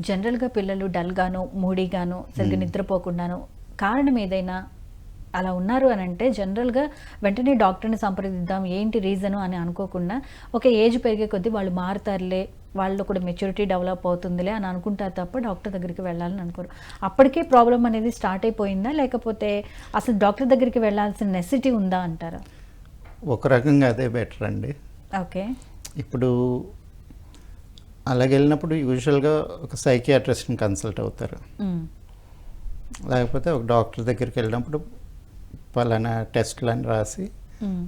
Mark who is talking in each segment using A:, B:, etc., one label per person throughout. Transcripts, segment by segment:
A: జనరల్గా పిల్లలు డల్గాను మూడీగాను సరిగ్గా నిద్రపోకుండాను కారణం ఏదైనా అలా ఉన్నారు అని అంటే జనరల్గా వెంటనే డాక్టర్ని సంప్రదిద్దాం ఏంటి రీజను అని అనుకోకుండా ఒక ఏజ్ పెరిగే కొద్దీ వాళ్ళు మారుతారులే వాళ్ళు కూడా మెచ్యూరిటీ డెవలప్ అవుతుందిలే అని అనుకుంటారు తప్ప డాక్టర్ దగ్గరికి వెళ్ళాలని అనుకోరు. అప్పటికే ప్రాబ్లం అనేది స్టార్ట్ అయిపోయిందా? లేకపోతే అసలు డాక్టర్ దగ్గరికి వెళ్ళాల్సిన నెసిటీ ఉందా అంటారా?
B: ఒక రకంగా అదే బెటర్ అండి.
A: ఓకే.
B: ఇప్పుడు అలాగ వెళ్ళినప్పుడు యూజువల్గా ఒక సైకియాట్రిస్ట్ని కన్సల్ట్ అవుతారు. లేకపోతే ఒక డాక్టర్ దగ్గరికి వెళ్ళినప్పుడు పలానా టెస్ట్లని రాసి.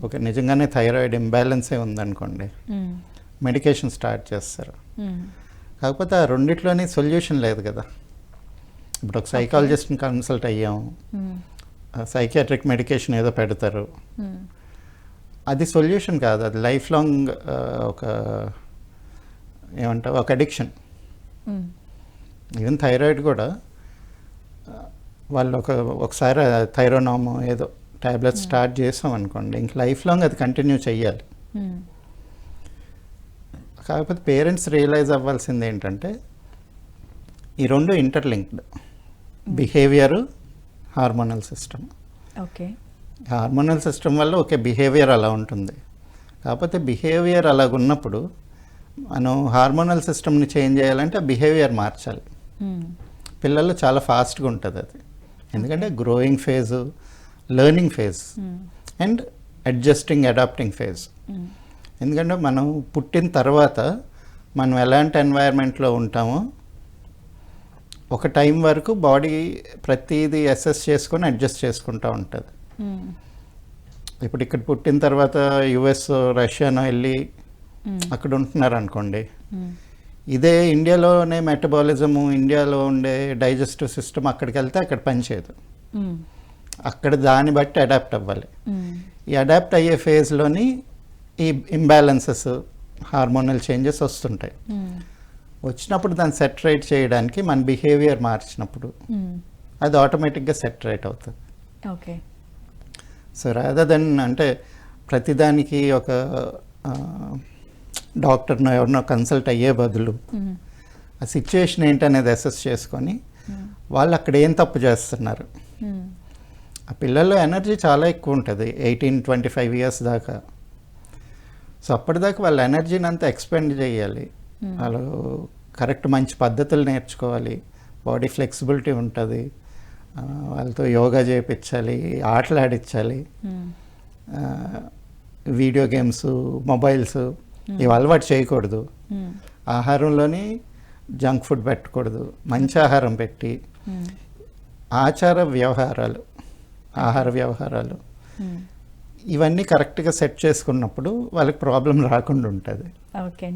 B: ఒక నిజంగానే థైరాయిడ్ ఇంబ్యాలెన్సే ఉందనుకోండి. మెడికేషన్ స్టార్ట్ చేస్తారు. కాకపోతే ఆ రెండిట్లోని సొల్యూషన్ లేదు కదా ఇప్పుడు ఒక సైకాలజిస్ట్ని కన్సల్ట్ అయ్యాము. సైకియాట్రిక్ మెడికేషన్ ఏదో పెడతారు. అది సొల్యూషన్ కాదు అది లైఫ్ లాంగ్ ఒక ఏమంటావు? ఒక అడిక్షన్. ఈవెన్ థైరాయిడ్ కూడా వాళ్ళు ఒక ఒకసారి థైరోనామ్ ఏదో టాబ్లెట్స్ స్టార్ట్ చేసాం అనుకోండి ఇంక లైఫ్ లాంగ్ అది కంటిన్యూ చెయ్యాలి.
A: మ్మ్.
B: కాకపోతే పేరెంట్స్ రియలైజ్ అవ్వాల్సింది ఏంటంటే ఈ రెండు interlinked behaviour hormonal system
A: okay.
B: Hormonal system వల్ల ఒకే బిహేవియర్ అలా ఉంటుంది. కాకపోతే బిహేవియర్ అలాగ ఉన్నప్పుడు మనం హార్మోనల్ సిస్టమ్ని చేంజ్ చేయాలంటే బిహేవియర్ మార్చాలి
A: మ్మ్.
B: పిల్లల్లో చాలా ఫాస్ట్గా ఉంటుంది అది ఎందుకంటే growing phase learning phase. And adjusting adapting phase. ఎందుకంటే మనం పుట్టిన తర్వాత మనం ఎలాంటి ఎన్వైర్న్మెంట్లో ఉంటామో ఒక టైం వరకు బాడీ ప్రతిదీ అసెస్ చేసుకొని అడ్జస్ట్ చేసుకుంటూ ఉంటుంది
A: మ్మ్.
B: ఇప్పుడు ఇక్కడ పుట్టిన తర్వాత యుఎస్ రష్యానో వెళ్ళి. అక్కడ ఉంటున్నారు అనుకోండి
A: మ్మ్.
B: ఇదే ఇండియాలోనే మెటబాలిజము ఇండియాలో ఉండే డైజెస్టివ్ సిస్టమ్ అక్కడికి వెళ్తే అక్కడ పనిచేయదు
A: మ్మ్.
B: అక్కడ దాన్ని బట్టి అడాప్ట్ అవ్వాలి. ఈ అడాప్ట్ అయ్యే ఫేజ్లోని ఈ ఇంబ్యాలెన్సెస్ హార్మోనల్ చేంజెస్ వస్తుంటాయి. వచ్చినప్పుడు దాన్ని సెట్ రైట్ చేయడానికి మన బిహేవియర్ మార్చినప్పుడు. అది ఆటోమేటిక్గా సెట్ రైట్ అవుతుంది
A: ఓకే
B: సో రాదర్ దెన్ అంటే ప్రతిదానికి ఒక డాక్టర్నో ఎవరినో కన్సల్ట్ అయ్యే బదులు. ఆ సిచ్యుయేషన్ ఏంటనేది అసెస్ చేసుకొని వాళ్ళు అక్కడ ఏం తప్పు చేస్తున్నారు. ఆ పిల్లల్లో ఎనర్జీ చాలా ఎక్కువ ఉంటుంది ఎయిటీన్ ట్వంటీ ఫైవ్ ఇయర్స్ దాకా సో అప్పటిదాకా వాళ్ళ ఎనర్జీని అంతా ఎక్స్పెండ్ చేయాలి. వాళ్ళు కరెక్ట్ మంచి పద్ధతులు నేర్చుకోవాలి బాడీ ఫ్లెక్సిబిలిటీ ఉంటుంది వాళ్ళతో యోగా చేయించాలి ఆటలు ఆడించాలి
A: మ్మ్.
B: ఆ, వీడియో గేమ్స్ మొబైల్స్ ఇవి అలవాటు చేయకూడదు
A: మ్మ్.
B: ఆహారంలోని జంక్ ఫుడ్ పెట్టకూడదు మంచి ఆహారం పెట్టి. ఆచార వ్యవహారాలు ఆహార వ్యవహారాలు. ఇవన్నీ కరెక్ట్గా సెట్ చేసుకున్నప్పుడు వాళ్ళకి ప్రాబ్లం రాకుండా ఉంటుంది
A: ఓకే